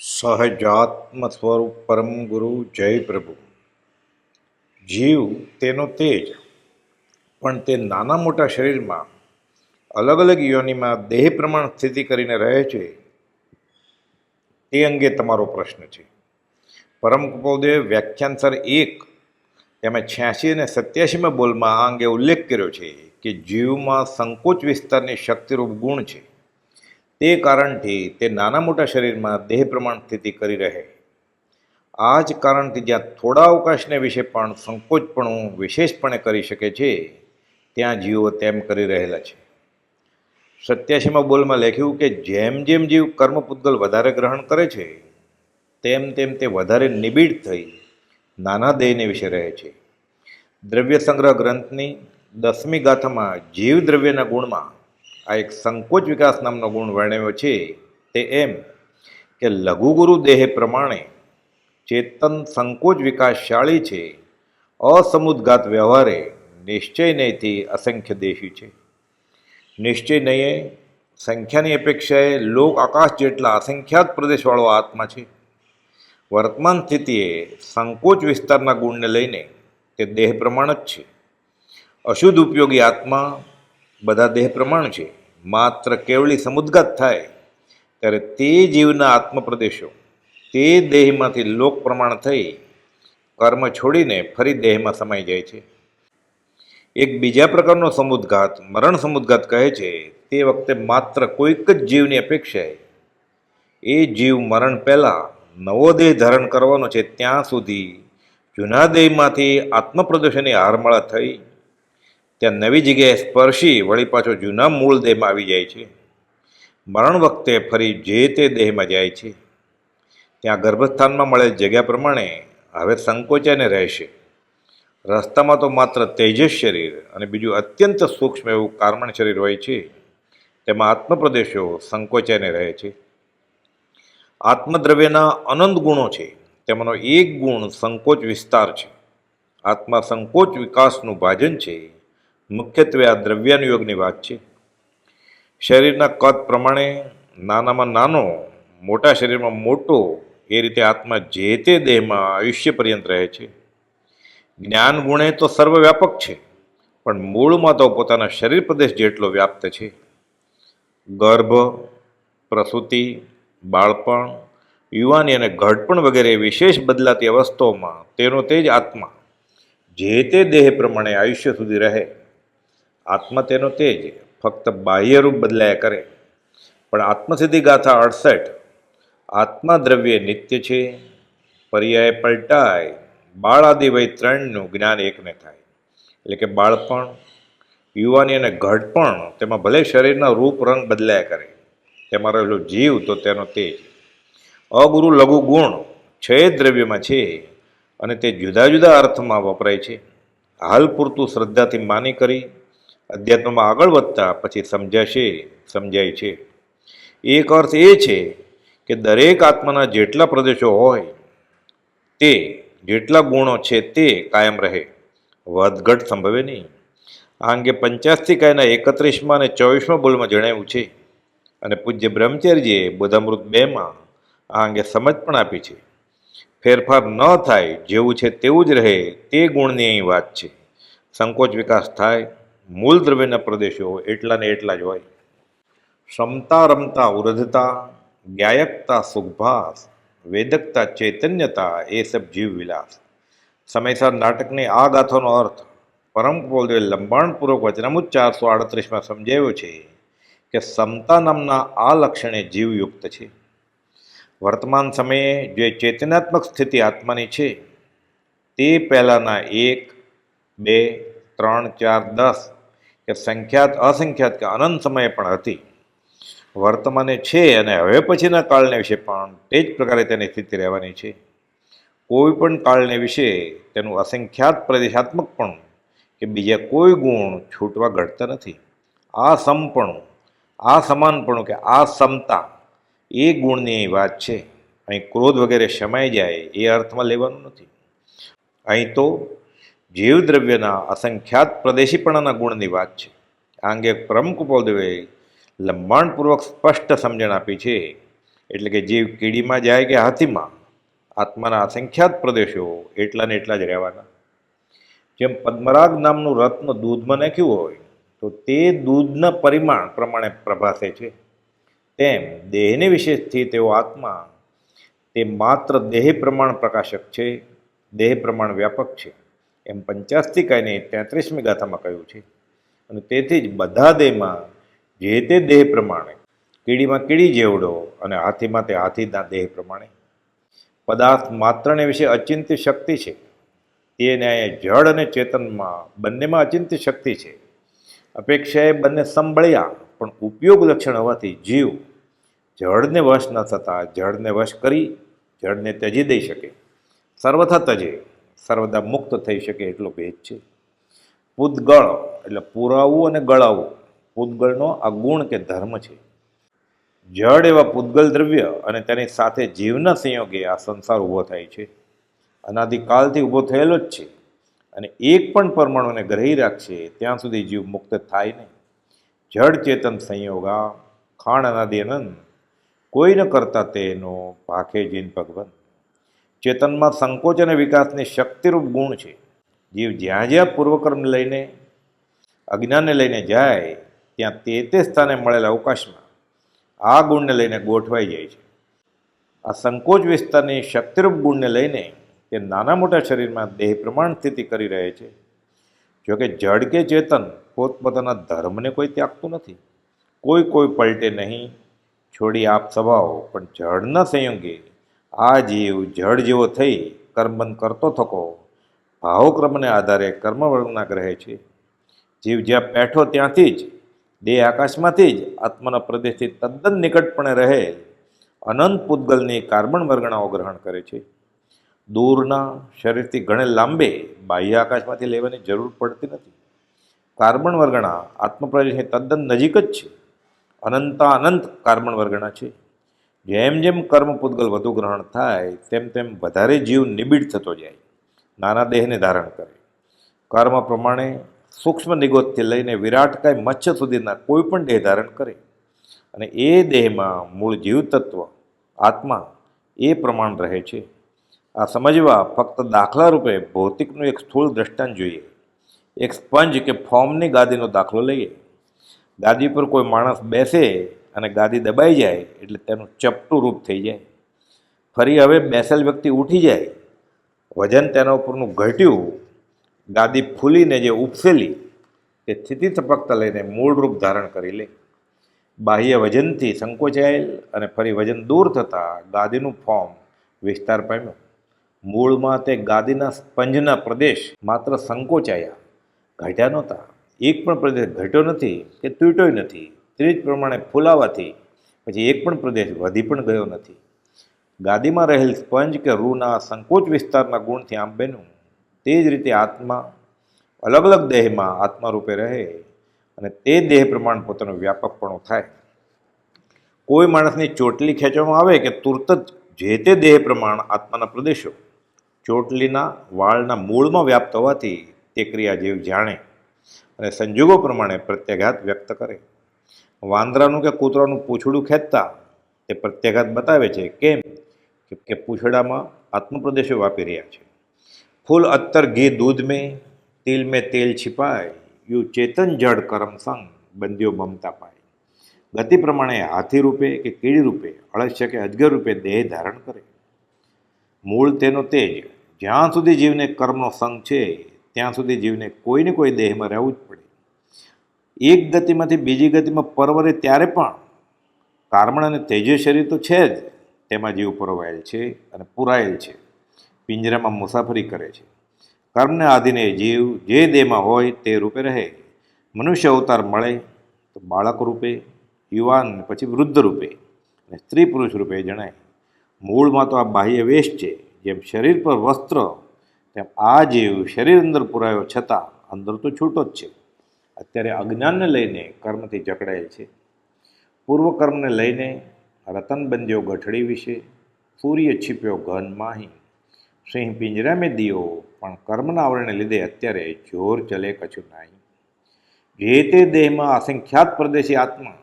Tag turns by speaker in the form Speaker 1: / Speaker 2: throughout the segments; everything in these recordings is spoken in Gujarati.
Speaker 1: સહજાત્મ સ્વરૂપ પરમ ગુરુ જય પ્રભુ. જીવ તેનો તેજ, પણ તે નાના મોટા શરીરમાં અલગ અલગ યોનિમાં દેહ પ્રમાણ સ્થિતિ કરીને રહે છે તે અંગે તમારો પ્રશ્ન છે. પરમ કુપોદેવ વ્યાખ્યાનસર એક તેમાં છ્યાસી અને સત્યાસીમાં બોલમાં આ અંગે ઉલ્લેખ કર્યો છે કે જીવમાં સંકોચ વિસ્તારની શક્તિરૂપ ગુણ છે. તે કારણથી તે નાના મોટા શરીરમાં દેહ પ્રમાણ સ્થિતિ કરી રહે. આ જ કારણથી જ્યાં થોડા અવકાશને વિશે પણ સંકોચપણું વિશેષપણે કરી શકે છે, ત્યાં જીવો તેમ કરી રહેલા છે. સત્યાસીમાં બોલમાં લખ્યું કે જેમ જેમ જીવ કર્મ વધારે ગ્રહણ કરે છે, તેમ તેમ તે વધારે નિબિડ થઈ નાના દેહને વિશે રહે છે. દ્રવ્ય સંગ્રહ ગ્રંથની દસમી ગાથામાં જીવ દ્રવ્યના ગુણમાં આ એક સંકોચ વિકાસ નામનો ગુણ વર્ણવ્યો છે. તે એમ કે લઘુગુરુ દેહ પ્રમાણે ચેતન સંકોચ વિકાસશાળી છે. અસમુદઘાત વ્યવહારે નિશ્ચય નહીંથી અસંખ્ય દેશી છે. નિશ્ચય નયે સંખ્યાની અપેક્ષાએ લોક આકાશ જેટલા અસંખ્યાત પ્રદેશવાળો આત્મા છે. વર્તમાન સ્થિતિએ સંકોચ વિસ્તારના ગુણને લઈને તે દેહ પ્રમાણ જ છે. અશુદ્ધ ઉપયોગી આત્મા બધા દેહ પ્રમાણ છે. માત્ર કેવળી સમુદ્ગત થાય ત્યારે તે જીવના આત્મપ્રદેશો, તે દેહમાંથી લોક પ્રમાણ થઈ કર્મ છોડીને ફરી દેહમાં સમાઈ જાય છે. એક બીજા પ્રકારનો સમુદ્ઘાત, મરણ સમુદ્ઘાત કહે છે, તે વખતે માત્ર કોઈક જ જીવની અપેક્ષાએ એ જીવ મરણ પહેલાં નવો દેહ ધારણ કરવાનો છે. ત્યાં સુધી જૂના દેહમાંથી આત્મપ્રદર્શનની હારમાળા થઈ ત્યાં નવી જગ્યાએ સ્પર્શી, વળી પાછો જૂના મૂળ દેહમાં આવી જાય છે. મરણ વખતે ફરી જે તે દેહમાં જાય છે. ત્યાં ગર્ભસ્થાનમાં મળેલ જગ્યા પ્રમાણે હવે સંકોચાઈને રહેશે. રસ્તામાં તો માત્ર તેજસ શરીર અને બીજું અત્યંત સૂક્ષ્મ એવું કાર્મણ શરીર હોય છે. તેમાં આત્મપ્રદેશો સંકોચાઈને રહે છે. આત્મદ્રવ્યના અનંત ગુણો છે. તેમાંનો એક ગુણ સંકોચ વિસ્તાર છે. આત્મા સંકોચ વિકાસનું ભાજન છે. મુખ્યત્વે આ દ્રવ્યાનુયોગની વાત છે. શરીરના કદ પ્રમાણે નાનામાં નાનો, મોટા શરીરમાં મોટો, એ રીતે આત્મા જે તે દેહમાં આયુષ્ય પર્યંત રહે છે. જ્ઞાન ગુણે તો સર્વવ્યાપક છે, પણ મૂળમાં તો પોતાના શરીર પ્રદેશ જેટલો વ્યાપ્ત છે. ગર્ભ, પ્રસૂતિ, બાળપણ, યુવાની અને ઘડપણ વગેરે વિશેષ બદલાતી અવસ્થાઓમાં તેનો તે જ આત્મા જે તે દેહ પ્રમાણે આયુષ્ય સુધી રહે. આત્મા તેનો તે જ, ફક્ત બાહ્યરૂપ બદલાયા કરે. પણ આત્મસિદ્ધિ ગાથા અડસઠ, આત્મા દ્રવ્ય નિત્ય છે, પર્યાય પલટાય, બાળ આદિ વય ત્રણનું જ્ઞાન એકને થાય. એટલે કે બાળપણ, યુવાની અને ઘડપણ તેમાં ભલે શરીરના રૂપ રંગ બદલાયા કરે, તેમાં રહેલો જીવ તો તેનો તેજ અગુરુ લઘુ ગુણ છ દ્રવ્યમાં છે અને તે જુદા જુદા અર્થમાં વપરાય છે. હાલ પૂરતું શ્રદ્ધાથી માની કરી અધ્યાત્મમાં આગળ વધતા પછી સમજાશે, સમજાય છે. એક અર્થ એ છે કે દરેક આત્માના જેટલા પ્રદેશો હોય, તે જેટલા ગુણો છે તે કાયમ રહે. વધઘટ સંભવે નહીં. આ અંગે પંચાસથી કાયના એકત્રીસમાં અને ચોવીસમાં બોલમાં જણાવ્યું છે. અને પૂજ્ય બ્રહ્મચર્યજીએ બોધામૃત બેમાં આ અંગે સમજ પણ આપી છે. ફેરફાર ન થાય જેવું છે તેવું જ રહે તે ગુણની અહીં વાત છે. સંકોચ વિકાસ થાય. મૂળ દ્રવ્યના પ્રદેશો એટલા ને એટલા જ હોય. ક્ષમતા રમતા ઉરધતા ગાયકતા, સુખભાસ, વેદકતા, ચૈતન્યતા, એ સબ જીવ વિલાસ. સમયસર નાટકની આ ગાથાનો અર્થ પરમ બોલદેવ લંબાણપૂર્વક વચનામુજ ચારસો આડત્રીસમાં સમજાવ્યો છે કે સમતા નામના આ લક્ષણે જીવયુક્ત છે. વર્તમાન સમયે જે ચેતનાત્મક સ્થિતિ આત્માની છે, તે પહેલાંના એક, બે, ત્રણ, ચાર, દસ કે સંખ્યાત અસંખ્યાત કે અનંત સમયે પણ હતી. વર્તમાને છે અને હવે પછીના કાળને વિશે પણ તે જ પ્રકારે તેની સ્થિતિ રહેવાની છે. કોઈ પણ કાળને વિશે તેનું અસંખ્યાત પ્રદેશાત્મકપણું કે બીજા કોઈ ગુણ છૂટવા ઘટતા નથી. આ સમપણું આ સમાનપણું કે આ સમતા એ ગુણની વાત છે. અહીં ક્રોધ વગેરે શમાઈ જાય એ અર્થમાં લેવાનું નથી. અહીં તો જીવદ્રવ્યના અસંખ્યાત પ્રદેશીપણાના ગુણની વાત છે. આ અંગે પ્રમુખ બોલદેવે લંબાણપૂર્વક સ્પષ્ટ સમજણ આપી છે. એટલે કે જીવ કીડીમાં જાય કે હાથીમાં, આત્માના અસંખ્યાત પ્રદેશો એટલા ને એટલા જ રહેવાના. જેમ પદ્મરાગ નામનું રત્ન દૂધમાં નાખ્યું હોય, તો તે દૂધના પરિમાણ પ્રમાણે પ્રભાસે છે. તેમ દેહને વિશેષથી તેઓ આત્મા, તે માત્ર દેહ પ્રમાણ પ્રકાશક છે, દેહ પ્રમાણ વ્યાપક છે. એમ પંચાસ્તિકાયની તેત્રીસમી ગાથામાં કહ્યું છે. અને તેથી જ બધા દેહમાં જે તે દેહ પ્રમાણે કીડીમાં કીડી જેવડો અને હાથીમાં તે હાથીના દેહ પ્રમાણે પદાર્થ માત્રને વિશે અચિંત્ય શક્તિ છે. તે ન્યાય જળ અને ચેતનમાં બંનેમાં અચિંત્ય શક્તિ છે. અપેક્ષાએ બંને સંભળ્યા, પણ ઉપયોગ લક્ષણ હોવાથી જીવ જળને વશ ન થતાં જળને વશ કરી જળને ત્યજી દઈ શકે. સર્વથા તજે. સર્વદા મુક્ત થઈ શકે એટલો ભેદ છે. પૂતગળ, એટલે પુરાવવું અને ગળાવવું પૂતગળનો આ ગુણ કે ધર્મ છે. જળ એવા પૂતગલ દ્રવ્ય અને તેની સાથે જીવના સંયોગે આ સંસાર ઊભો થાય છે. અનાદિકાલથી ઊભો થયેલો જ છે અને એક પણ પરમાણુને ગ્રહી રાખશે ત્યાં સુધી જીવ મુક્ત થાય નહીં. જળ ચેતન સંયોગા, ખાણ અનાદિ અનંત. કોઈ ન કરતા તેનો ભાખે જીન ભગવન ચેતનમાં સંકોચ અને વિકાસની શક્તિરૂપ ગુણ છે. જીવ જ્યાં જ્યાં પૂર્વકર્મ લઈને, અજ્ઞાનને લઈને જાય, ત્યાં તે તે સ્થાને મળેલા અવકાશમાં આ ગુણને લઈને ગોઠવાઈ જાય છે. આ સંકોચ વિસ્તારની શક્તિરૂપ ગુણને લઈને તે નાના મોટા શરીરમાં દેહ પ્રમાણ સ્થિતિ કરી રહે છે. જોકે જડ કે ચેતન પોતપોતાના ધર્મને કોઈ ત્યાગતું નથી. કોઈ કોઈ પલટે નહીં. છોડી આપ સ્વભાવ, પણ જળના સંયોગે આ જીવ જળ જેવો થઈ કર્મબંધ કરતો થકો. ભાવક્રમને આધારે કર્મવર્ગના ગ્રહે છે. જીવ જ્યાં બેઠો ત્યાંથી જ, દેહ આકાશમાંથી જ, આત્માના પ્રદેશથી તદ્દન નિકટપણે રહે. અનંત પૂતગલની કાર્બન વર્ગણાઓ ગ્રહણ કરે છે. દૂરના શરીરથી ઘણે લાંબે બાહ્ય આકાશમાંથી લેવાની જરૂર પડતી નથી. કાર્બન વર્ગણા આત્મપ્રદેશની તદ્દન નજીક જ છે. અનંતા અનંત કાર્બન વર્ગણા છે. જેમ જેમ કર્મ પૂતગલ વધુ ગ્રહણ થાય, તેમ તેમ વધારે જીવ નિબિડ થતો જાય. નાના દેહને ધારણ કરે. કર્મ પ્રમાણે સૂક્ષ્મ નિગોતથી લઈને વિરાટકાય મચ્છ સુધીના કોઈ પણ દેહ ધારણ કરે. અને એ દેહમાં મૂળ જીવ તત્વ, આત્મા એ પ્રમાણ રહે છે. આ સમજવા ફક્ત દાખલા રૂપે ભૌતિકનું એક સ્થૂળ દ્રષ્ટાંત જોઈએ. એક સ્પંજ કે ફોર્મની ગાદીનો દાખલો લઈએ. ગાદી પર કોઈ માણસ બેસે અને ગાદી દબાઈ જાય એટલે તેનું ચપટું રૂપ થઈ જાય. ફરી હવે બેસેલ વ્યક્તિ ઉઠી જાય. વજન તેના ઉપરનું ઘટ્યું. ગાદી ફૂલીને જે ઉપસેલી તે સ્થિતિસ્થપકતા લઈને મૂળ રૂપ ધારણ કરી લે. બાહ્ય વજનથી સંકોચાયેલ અને ફરી વજન દૂર થતાં ગાદીનું ફોર્મ વિસ્તાર પામ્યું. મૂળમાં તે ગાદીના સ્પંજના પ્રદેશ માત્ર સંકોચાયા. ઘટ્યા નહોતા. એક પણ પ્રદેશ ઘટ્યો નથી કે તૂટ્યો નથી. તે જ પ્રમાણે ફૂલાવાથી પછી એક પણ પ્રદેશ વધી પણ ગયો નથી. ગાદીમાં રહેલ સ્પંજ કે રૂના સંકોચ વિસ્તારના ગુણથી આમ બન્યું. તે જ રીતે આત્મા અલગ અલગ દેહમાં આત્મા રૂપે રહે અને તે દેહ પ્રમાણ પોતાનું વ્યાપકપણું થાય. કોઈ માણસની ચોટલી ખેંચવામાં આવે કે તુરત જ જે તે દેહ પ્રમાણ આત્માના પ્રદેશો, ચોટલીના વાળના મૂળમાં વ્યાપ્ત હોવાથી તે ક્રિયા જીવ જાણે અને સંજોગો પ્રમાણે પ્રત્યાઘાત વ્યક્ત કરે. વાંદરાનું કે કૂતરાનું પૂછડું ખેંચતા તે પ્રત્યાઘાત બતાવે છે કેમ? કે પૂંછડામાં આત્મપ્રદેશો વાપી રહ્યા છે. ફૂલ અત્તર ઘી દૂધ મેં તિલ મેં તેલ છિપાય, યુ ચેતન જડ કરમ સંગ બંદીઓ બમતા પાય. ગતિ પ્રમાણે હાથી રૂપે કે કીડી રૂપે, અળસ્ય કે અજગર રૂપે દેહ ધારણ કરે. મૂળ તેનો તેજ, જ્યાં સુધી જીવને કર્મનો સંગ છે, ત્યાં સુધી જીવને કોઈને કોઈ દેહમાં રહેવું જ પડે. એક ગતિમાંથી બીજી ગતિમાં પરવરે ત્યારે પણ કાર્મણ અને તેજસ્વી શરીર તો છે જ, તેમાં જીવ પરોવાયેલ છે અને પુરાયેલ છે. પિંજરામાં મુસાફરી કરે છે. કર્મને આધીને જીવ જે દેહમાં હોય તે રૂપે રહે. મનુષ્ય અવતાર મળે તો બાળક રૂપે, યુવાન પછી વૃદ્ધ રૂપે અને સ્ત્રી પુરુષ રૂપે જણાય. મૂળમાં તો આ બાહ્ય વેશ છે. જેમ શરીર પર વસ્ત્ર, તેમ આ જીવ શરીર અંદર પુરાયો છતાં અંદર તો છૂટો જ છે. અત્યારે અજ્ઞાનને લઈને કર્મથી જકડાયેલ છે. પૂર્વ કર્મને લઈને રતન બંધ્યો ગઠડી વિશે, સૂર્ય છીપ્યો ઘન માહી. સિંહ પિંજરા દિયો પણ કર્મના આવરણને લીધે અત્યારે જોર ચલે કછું નહીં. જે તે દેહમાં અસંખ્યાત પ્રદેશી આત્મા,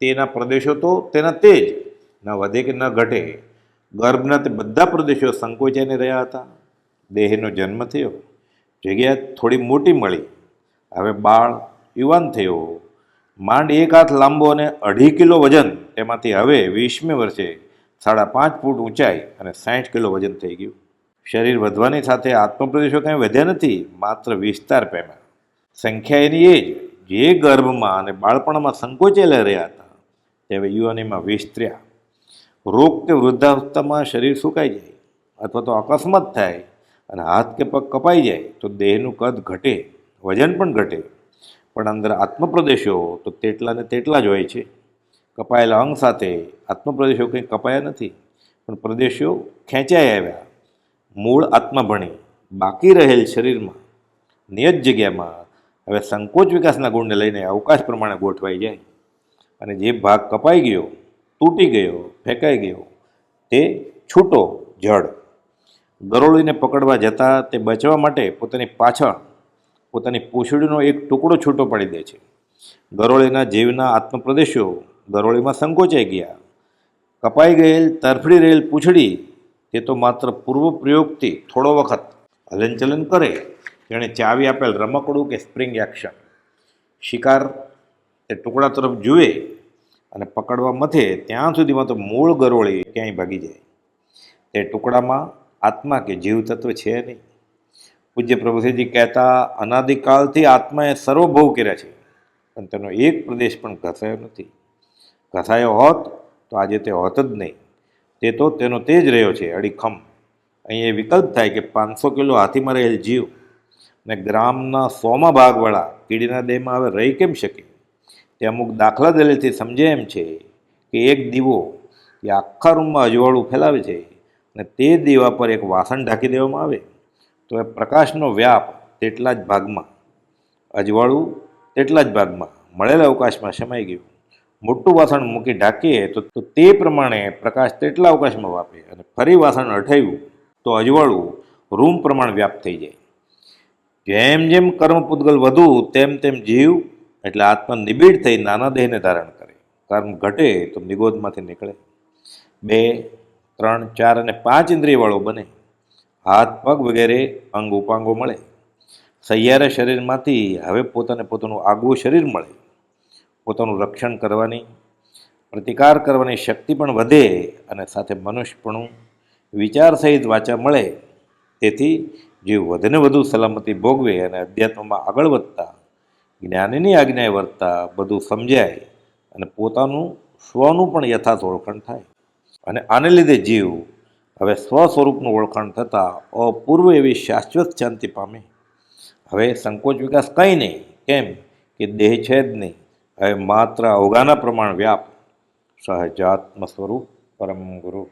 Speaker 1: તેના પ્રદેશો તો તેના તેજ ન વધે કે ન ઘટે. ગર્ભના તે બધા પ્રદેશો સંકોચાઈને રહ્યા હતા. દેહનો જન્મ થયો. જગ્યા થોડી મોટી મળી. હવે બાળ યુવાન થયો. માંડ એક હાથ લાંબો અને અઢી કિલો વજન તેમાંથી હવે વીસમી વર્ષે સાડા પાંચ ફૂટ ઊંચાઈ અને સાઠ કિલો વજન થઈ ગયું. શરીર વધવાની સાથે આત્મપ્રદેશો કંઈ વધ્યા નથી, માત્ર વિસ્તાર પામ્યા સંખ્યા એની એ જ, જે ગર્ભમાં અને બાળપણમાં સંકોચેલા રહ્યા હતા, તે હવે યુવાનીમાં વિસ્તર્યા. રોગ કે વૃદ્ધાવસ્થામાં શરીર સુકાઈ જાય, અથવા તો અકસ્માત થાય અને હાથ કે પગ કપાઈ જાય, તો દેહનું કદ ઘટે. વજન પણ ઘટે. પણ અંદર આત્મપ્રદેશો તો તેટલા ને તેટલા જ હોય છે. કપાયેલા અંગ સાથે આત્મપ્રદેશો કંઈ કપાયા નથી. પણ પ્રદેશો ખેંચાઈ આવ્યા. મૂળ આત્મા ભણી, બાકી રહેલ શરીરમાં, નિયત જગ્યામાં હવે સંકોચ વિકાસના ગુણને લઈને અવકાશ પ્રમાણે ગોઠવાઈ જાય. અને જે ભાગ કપાઈ ગયો, તૂટી ગયો, ફેંકાઈ ગયો, તે છૂટો જડ. ગરોળીને પકડવા જતાં તે બચવા માટે પોતાની પાછળ પોતાની પૂંછડીનો એક ટુકડો છૂટો પાડી દે છે. ગરોળીના જીવના આત્મપ્રદેશો ગરોળીમાં સંકોચાઈ ગયા. કપાઈ ગયેલ, તરફડી રહેલ પૂંછડી તે તો માત્ર પૂર્વ પ્રયોગથી થોડો વખત હલનચલન કરે. તેણે ચાવી આપેલ રમકડું કે સ્પ્રિંગ એક્શન. શિકાર તે ટુકડા તરફ જુએ અને પકડવા મથે ત્યાં સુધીમાં તો મૂળ ગરોળી ક્યાંય ભાગી જાય. તે ટુકડામાં આત્મા કે જીવ છે નહીં. પૂજ્ય પ્રભુસિંહજી કહેતા અનાદિકાળથી આત્માએ સર્વભોગ કર્યા છે. પણ તેનો એક પ્રદેશ પણ ઘસાયો નથી. ઘસાયો હોત તો આજે તે હોત જ નહીં. તે તો તેનો તે જ રહ્યો છે, અડીખમ. અહીં એ વિકલ્પ થાય કે પાંચસો કિલો હાથીમાં રહેલ જીવ ને ગ્રામના સોમાં ભાગવાળા કીડીના દેહમાં હવે રહી કેમ શકે? તે અમુક દાખલા દલીલથી સમજે એમ છે કે એક દીવો એ આખા રૂમમાં અજવાળું ફેલાવે છે અને તે દીવા પર એક વાસણ ઢાંકી દેવામાં આવે. તો એ પ્રકાશનો વ્યાપ તેટલા જ ભાગમાં, અજવાળું તેટલા જ ભાગમાં મળેલા અવકાશમાં સમાઈ ગયું. મોટું વાસણ મૂકી ઢાંકીએ તો તો પ્રમાણે પ્રકાશ તેટલા અવકાશમાં વાપે અને ફરી વાસણ અઠાવ્યું તો અજવાળું રૂમ પ્રમાણ વ્યાપ થઈ જાય. જેમ જેમ કર્મ પૂતગલ વધુ, તેમ તેમ જીવ એટલે આત્મા નિબીડ થઈ નાના દેહને ધારણ કરે. કર્મ ઘટે તો નિગોદમાંથી નીકળે. બે, ત્રણ, ચાર અને પાંચ ઇન્દ્રિયવાળો બને. હાથ, પગ વગેરે અંગ ઉપાંગો મળે. સૈયારે શરીરમાંથી હવે પોતાને પોતાનું આગવું શરીર મળે. પોતાનું રક્ષણ કરવાની, પ્રતિકાર કરવાની શક્તિ પણ વધે અને સાથે મનુષ્યપણું વિચાર સહિત વાચા મળે. તેથી જીવ વધને વધુ સલામતી ભોગવે અને અધ્યાત્મમાં આગળ વધતા, જ્ઞાનીની આજ્ઞાએ વર્તતા બધું સમજાય અને પોતાનું સ્વનું પણ યથાર્થ ઓળખણ થાય. અને આને લીધે જીવ હવે સ્વ સ્વરૂપનું ઓળખાણ થતાં અપૂર્વ એવી શાશ્વત શાંતિ પામે. હવે સંકોચ વિકાસ કંઈ નહીં, કેમ કે દેહ છે જ નહીં. હવે માત્ર અવગાના પ્રમાણ વ્યાપ. સહજાત્મ સ્વરૂપ પરમ ગુરુ.